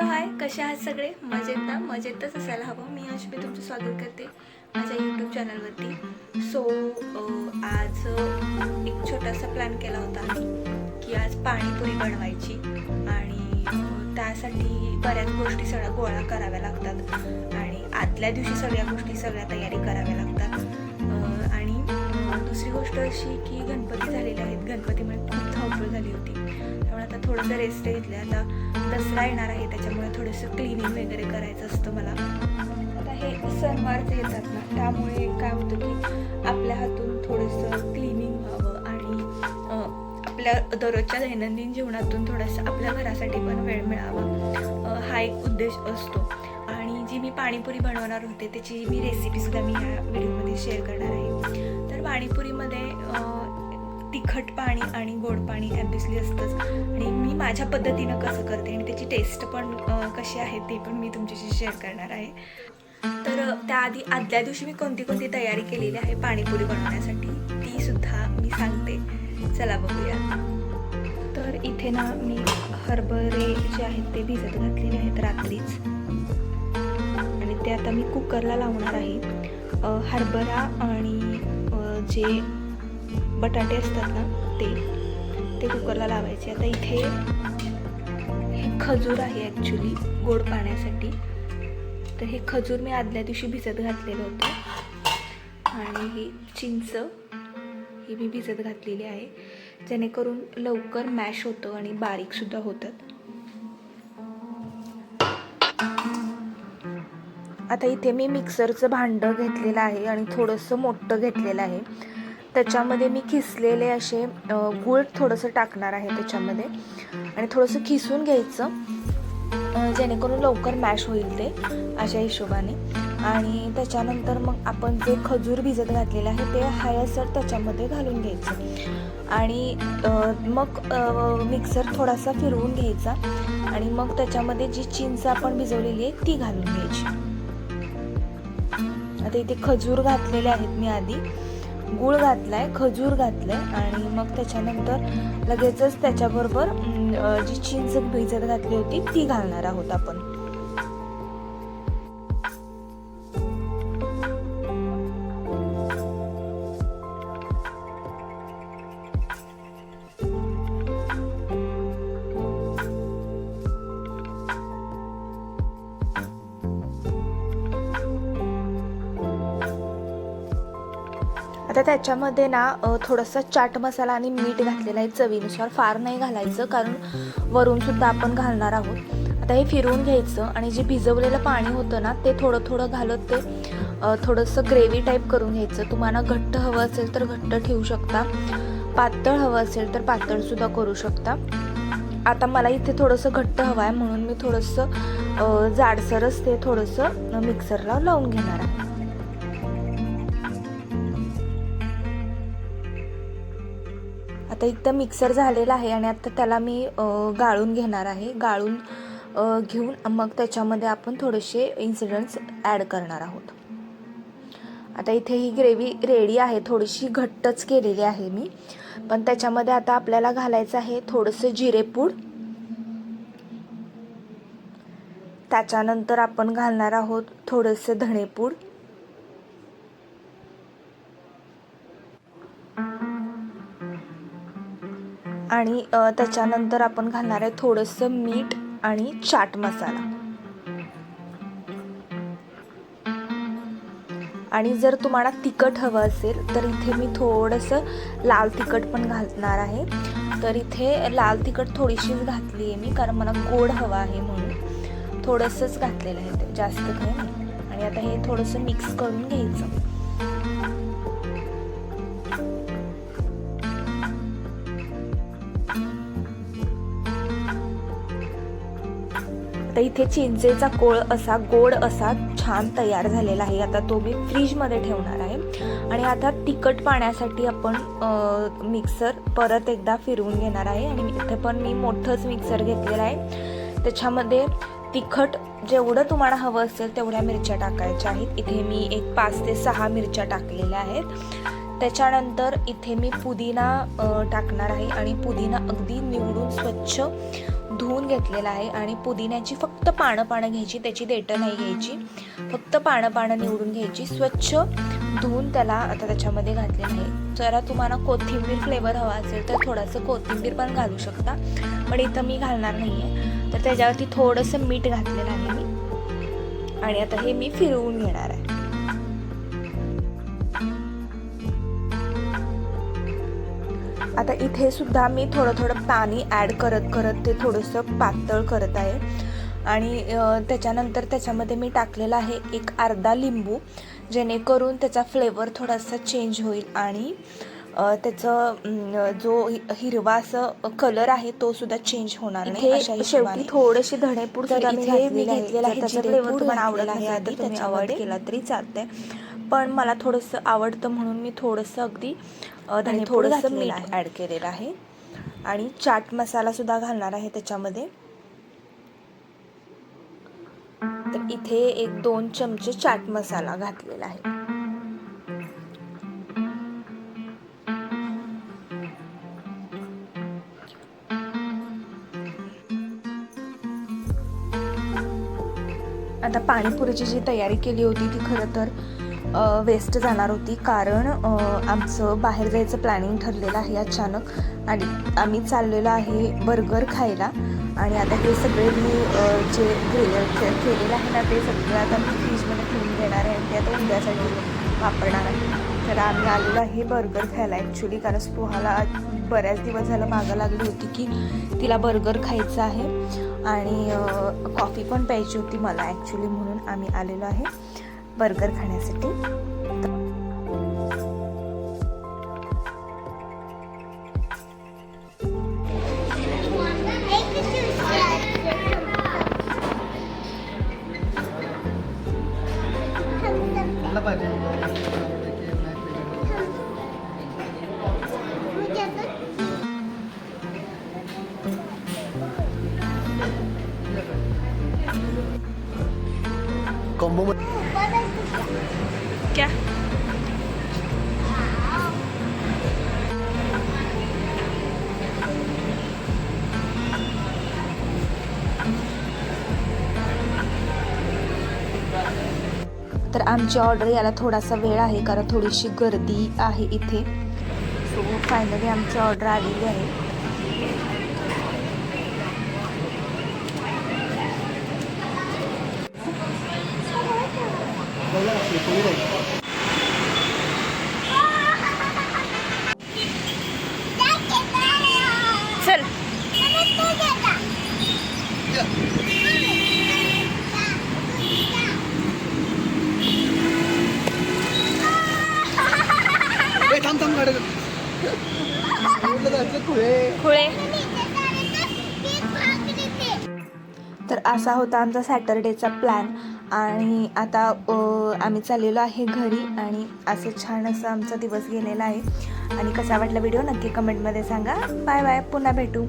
Hello hi. कसे आहात सगळे? मजेत ना? मजेतच असायला हवं. मी अश्मी तुमचं स्वागत करते माझ्या यूट्यूब चॅनलवरती सो आज एक छोटासा प्लॅन केला होता की आज पाणीपुरी बनवायची आणि त्यासाठी बऱ्याच गोष्टी सगळ्या गोळा कराव्या लागतात आणि आदल्या दिवशी सगळ्या गोष्टी सगळ्या तयारी कराव्या लागतात. आणि दुसरी गोष्ट अशी की गणपती झालेले आहेत. गणपतीमुळे म्हणजे खूप धावपळ झाली होती. त्यामुळे आता थोडंसं रेस्ट घेतलं आता दसरा येणार आहे त्याच्यामुळे थोडंसं क्लिनिंग वगैरे करायचं असतं मला. आता हे सणवार येतात ना त्यामुळे काय होतं की आपल्या हातून थोडंसं क्लिनिंग व्हावं आणि आपल्या दररोजच्या दैनंदिन जीवनातून थोडंसं आपल्या घरासाठी पण वेळ मिळावा. हा एक उद्देश असतो. आणि जी मी पाणीपुरी बनवणार होते त्याची मी रेसिपीसुद्धा मी ह्या व्हिडिओमध्ये शेअर करणार आहे. तर पाणीपुरीमध्ये तिखट पाणी आणि गोड पाणी ॲब्वियसली असतंच. आणि मी माझ्या पद्धतीनं कसं करते आणि त्याची टेस्ट पण कशी आहे ते पण मी तुमच्याशी शेअर करणार आहे. तर त्याआधी आदल्या दिवशी मी कोणती कोणती तयारी केलेली आहे पाणीपुरी बनवण्यासाठी ती सुद्धा मी सांगते. चला बघूया. तर इथे ना मी हरभरे जे आहेत ते भिजत घातलेले आहेत रात्रीच. आणि ते आता मी कुकरला लावणार आहे. हरभरा आणि जे बटाटे असतात ना ते ते कुकरला लावायचे. आता इथे हे खजूर आहे ॲक्च्युली गोड पाण्यासाठी. तर हे खजूर मी आदल्या दिवशी भिजत घातलेलं होतं. आणि ही चिंच ही मी भिजत घातलेली आहे. जेणेकरून लवकर मॅश होतं आणि बारीकसुद्धा होतात. आता इथे मी मिक्सरचं भांडं घेतलेलं आहे आणि थोडंसं मोठं घेतलेलं आहे. त्याच्यामध्ये मी खिसलेले असे गूळ थोडंसं टाकणार आहे त्याच्यामध्ये. आणि थोडंसं खिसून घ्यायचं जेणेकरून लवकर मॅश होईल ते अशा हिशोबाने. आणि त्याच्यानंतर मग आपण जे खजूर भिजत घातलेलं आहे ते हायसर त्याच्यामध्ये घालून घ्यायचं. आणि मग मिक्सर थोडासा फिरवून घ्यायचा. आणि मग त्याच्यामध्ये जी चिंच आपण भिजवलेली आहे ती घालून घ्यायची. आता इथे खजूर घातलेले आहेत मी आधी. गूळ घातलाय खजूर घातलाय आणि मग त्याच्यानंतर लगेचच त्याच्याबरोबर जी चिंच भिजत घातली होती ती घालणार आहोत आपण. आता त्याच्यामध्ये ना थोडंसं चाट मसाला आणि मीठ घातलेला आहे चवीनुसार. फार नाही घालायचं कारण वरूनसुद्धा आपण घालणार आहोत. आता हे फिरवून घ्यायचं आणि जे भिजवलेलं पाणी होतं ना ते थोडं थोडं घालत ते थोडंसं ग्रेव्ही टाईप करून घ्यायचं. तुम्हाला घट्ट हवं असेल तर घट्ट ठेवू शकता. पातळ हवं असेल तर पातळसुद्धा करू शकता. आता मला इथे थोडंसं घट्ट हवं आहे म्हणून मी थोडंसं जाडसरच ते थोडंसं मिक्सरला लावून घेणार आहे. आता एकदा मिक्सर झालेला आहे आणि आता त्याला मी गाळून घेणार आहे. गाळून घेऊन मग त्याच्यामध्ये आपण थोडेसे इन्सिडंट्स ॲड करणार आहोत. आता इथे ही ग्रेव्ही रेडी आहे. थोडीशी घट्टच केलेली आहे मी. पण त्याच्यामध्ये आता आपल्याला घालायचं आहे थोडंसं जिरेपूड त्याच्यानंतर आपण घालणार आहोत थोडंसं धणेपूड. आणि त्याच्यानंतर आपण घालणार आहे थोडंसं मीठ आणि चाट मसाला. आणि जर तुम्हाला तिखट हवं असेल तर इथे मी थोडंसं लाल तिखट पण घालणार आहे. तर इथे लाल तिखट थोडीशीच घातली आहे मी कारण मला गोड हवा आहे म्हणून. थोडंसंच घातलेलं आहे ते जास्त काही नाही. आणि आता हे थोडंसं मिक्स करून घ्यायचं. तर इथे चिंचेचा कोळ असा गोड असा छान तयार झालेला आहे. आता तो मी फ्रीजमध्ये ठेवणार आहे. आणि आता तिखट पाण्यासाठी आपण मिक्सर परत एकदा फिरवून घेणार आहे. आणि इथे पण मी मोठंच मिक्सर घेतलेलं आहे. त्याच्यामध्ये तिखट जेवढं तुम्हाला हवं असेल तेवढ्या मिरच्या टाकायच्या आहेत. इथे मी एक पाच ते सहा मिरच्या टाकलेल्या आहेत. त्याच्यानंतर इथे मी पुदिना टाकणार आहे. आणि पुदिना अगदी निवडून स्वच्छ धुवून घेतलेला आहे आणि पुदिन्याची फक्त पानं पानं घ्यायची त्याची देटं नाही घ्यायची. फक्त पानं पानं निवडून घ्यायची. स्वच्छ धुवून त्याला आता त्याच्यामध्ये घातलेलं आहे. जरा तुम्हाला कोथिंबीर फ्लेवर हवा असेल तर थोडंसं कोथिंबीर पण घालू शकता. पण इथं मी घालणार नाही आहे तर त्याच्यावरती थोडंसं मीठ घातलेलं आहे मी. आणि आता हे मी फिरवून घेणार आहे. आता इथे सुद्धा मी थोडं थोडं पाणी ॲड करत करत ते थोडंसं पातळ करत आहे आणि त्याच्यानंतर त्याच्यामध्ये मी टाकलेला आहे एक अर्धा लिंबू जेणेकरून त्याचा फ्लेवर थोडासा चेंज होईल आणि त्याचं जो हिरवा असं कलर आहे तो सुद्धा चेंज होणार नाही शेवटी. थोडेसे धणेपूड सुद्धा मी घातलेले आहे. त्याचा फ्लेवर तुम्हाला आवडत आवडत आहे आधी तुम्ही avoid केला तरी चालतंय पण मला थोडंसं आवडतं म्हणून मी थोडंसं अगदी धणेपूड थोडंसं मीठ. ॲड केलेलं आहे. आणि चाट मसाला सुद्धा घालणार आहे त्याच्यामध्ये. तर इथे एक दोन चमचे चाट मसाला घातलेला आहे. आता पाणीपुरीची जी तयारी केली होती ती खरं तर वेस्ट जाणार होती. कारण आमचं बाहेर जायचं प्लॅनिंग ठरलेलं आहे अचानक. आणि आम्ही चाललेलो आहे बर्गर खायला. आणि आता हे सगळे मी जे ग्रे- केलेलं आहे ना ते सगळं आता मी फ्रीजमध्ये ठेवून देणार आहे. ते आता उद्यासाठी वापरणार आहे. तर आम्ही आलेलो आहे बर्गर खायला ॲक्च्युली कारण स्पोहाला बऱ्याच दिवस झालं मागं लागली होती की तिला बर्गर खायचं आहे. आणि कॉफी पण प्यायची होती मला ॲक्च्युली म्हणून आम्ही आलेलो आहे. बर्गर खाण्यासाठी. कॉम्बो क्या तर आमची ऑर्डर याला थोडासा वेळ आहे कारण थोडीशी गर्दी आहे इथे. सो फायनली आमची ऑर्डर आलेली आहे. चल. थांब थांब खुळे खुळे. असा होता आमचा सॅटरडेचा प्लॅन. आणि आता आम्ही चाललेलो आहे घरी आणि असं छान असं आमचा दिवस गेलेला आहे. आणि कसा वाटला व्हिडिओ नक्की कमेंटमध्ये सांगा. Bye bye. पुन्हा भेटू.